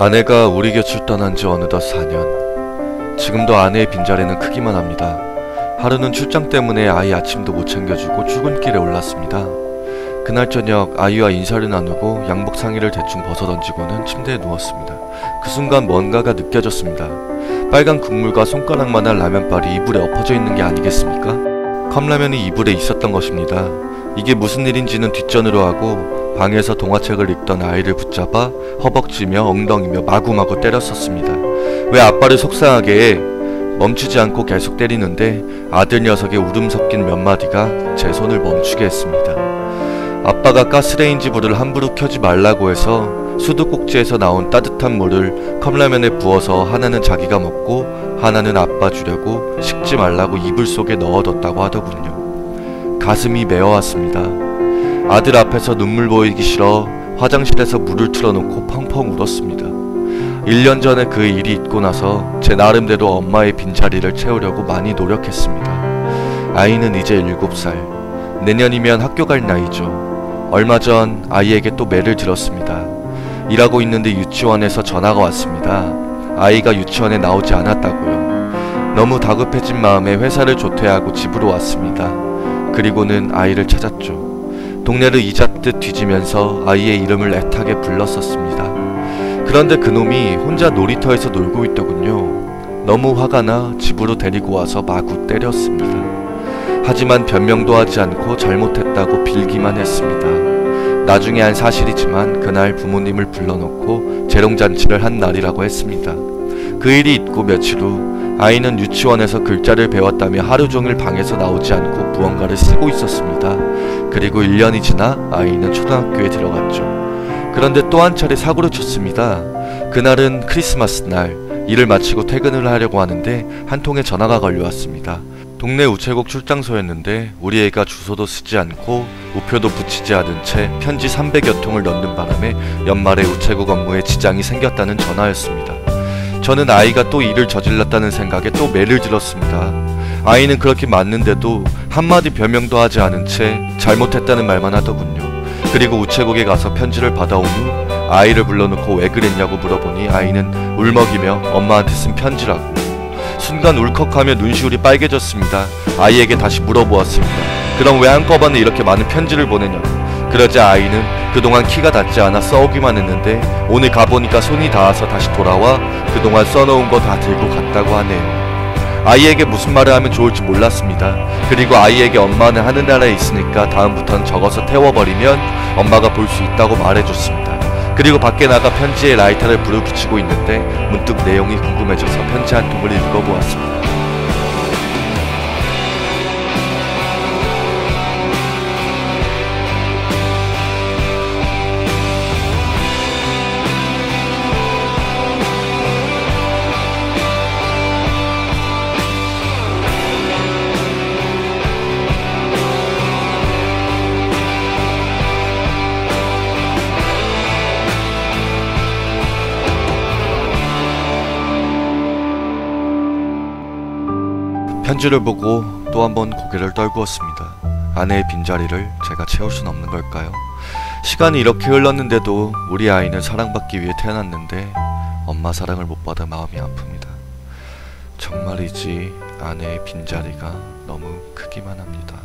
아내가 우리 곁을 떠난 지 어느덧 4년. 지금도 아내의 빈자리는 크기만 합니다. 하루는 출장 때문에 아이 아침도 못 챙겨주고 출근길에 올랐습니다. 그날 저녁 아이와 인사를 나누고 양복 상의를 대충 벗어 던지고는 침대에 누웠습니다. 그 순간 뭔가가 느껴졌습니다. 빨간 국물과 손가락만한 라면발이 이불에 엎어져 있는 게 아니겠습니까? 컵라면이 이불에 있었던 것입니다. 이게 무슨 일인지는 뒷전으로 하고 방에서 동화책을 읽던 아이를 붙잡아 허벅지며 엉덩이며 마구마구 때렸었습니다. 왜 아빠를 속상하게 해? 멈추지 않고 계속 때리는데 아들 녀석의 울음 섞인 몇 마디가 제 손을 멈추게 했습니다. 아빠가 가스레인지 불을 함부로 켜지 말라고 해서 수도꼭지에서 나온 따뜻한 물을 컵라면에 부어서 하나는 자기가 먹고 하나는 아빠 주려고 식지 말라고 이불 속에 넣어뒀다고 하더군요. 가슴이 메어왔습니다. 아들 앞에서 눈물 보이기 싫어 화장실에서 물을 틀어놓고 펑펑 울었습니다. 1년 전에 그 일이 있고 나서 제 나름대로 엄마의 빈자리를 채우려고 많이 노력했습니다. 아이는 이제 7살. 내년이면 학교 갈 나이죠. 얼마 전 아이에게 또 매를 들었습니다. 일하고 있는데 유치원에서 전화가 왔습니다. 아이가 유치원에 나오지 않았다고요. 너무 다급해진 마음에 회사를 조퇴하고 집으로 왔습니다. 그리고는 아이를 찾았죠. 동네를 이잡듯 뒤지면서 아이의 이름을 애타게 불렀었습니다. 그런데 그놈이 혼자 놀이터에서 놀고 있더군요. 너무 화가 나 집으로 데리고 와서 마구 때렸습니다. 하지만 변명도 하지 않고 잘못했다고 빌기만 했습니다. 나중에 한 사실이지만 그날 부모님을 불러놓고 재롱잔치를 한 날이라고 했습니다. 그 일이 있고 며칠 후 아이는 유치원에서 글자를 배웠다며 하루 종일 방에서 나오지 않고 무언가를 쓰고 있었습니다. 그리고 1년이 지나 아이는 초등학교에 들어갔죠. 그런데 또 한 차례 사고를 쳤습니다. 그날은 크리스마스 날 일을 마치고 퇴근을 하려고 하는데 한 통의 전화가 걸려왔습니다. 동네 우체국 출장소였는데 우리 애가 주소도 쓰지 않고 우표도 붙이지 않은 채 편지 300여 통을 넣는 바람에 연말에 우체국 업무에 지장이 생겼다는 전화였습니다. 저는 아이가 또 일을 저질렀다는 생각에 또 매를 들었습니다. 아이는 그렇게 맞는데도 한마디 변명도 하지 않은 채 잘못했다는 말만 하더군요. 그리고 우체국에 가서 편지를 받아온 후 아이를 불러놓고 왜 그랬냐고 물어보니 아이는 울먹이며 엄마한테 쓴 편지라고. 순간 울컥하며 눈시울이 빨개졌습니다. 아이에게 다시 물어보았습니다. 그럼 왜 한꺼번에 이렇게 많은 편지를 보내냐고. 그러자 아이는 그동안 키가 닿지 않아 써오기만 했는데 오늘 가보니까 손이 닿아서 다시 돌아와 그동안 써놓은 거 다 들고 갔다고 하네요. 아이에게 무슨 말을 하면 좋을지 몰랐습니다. 그리고 아이에게 엄마는 하늘나라에 있으니까 다음부턴 적어서 태워버리면 엄마가 볼 수 있다고 말해줬습니다. 그리고 밖에 나가 편지에 라이터를 불을 붙이고 있는데 문득 내용이 궁금해져서 편지 한 통을 읽어보았습니다. 편지를 보고 또 한 번 고개를 떨구었습니다. 아내의 빈자리를 제가 채울 순 없는 걸까요? 시간이 이렇게 흘렀는데도 우리 아이는 사랑받기 위해 태어났는데 엄마 사랑을 못 받아 마음이 아픕니다. 정말이지 아내의 빈자리가 너무 크기만 합니다.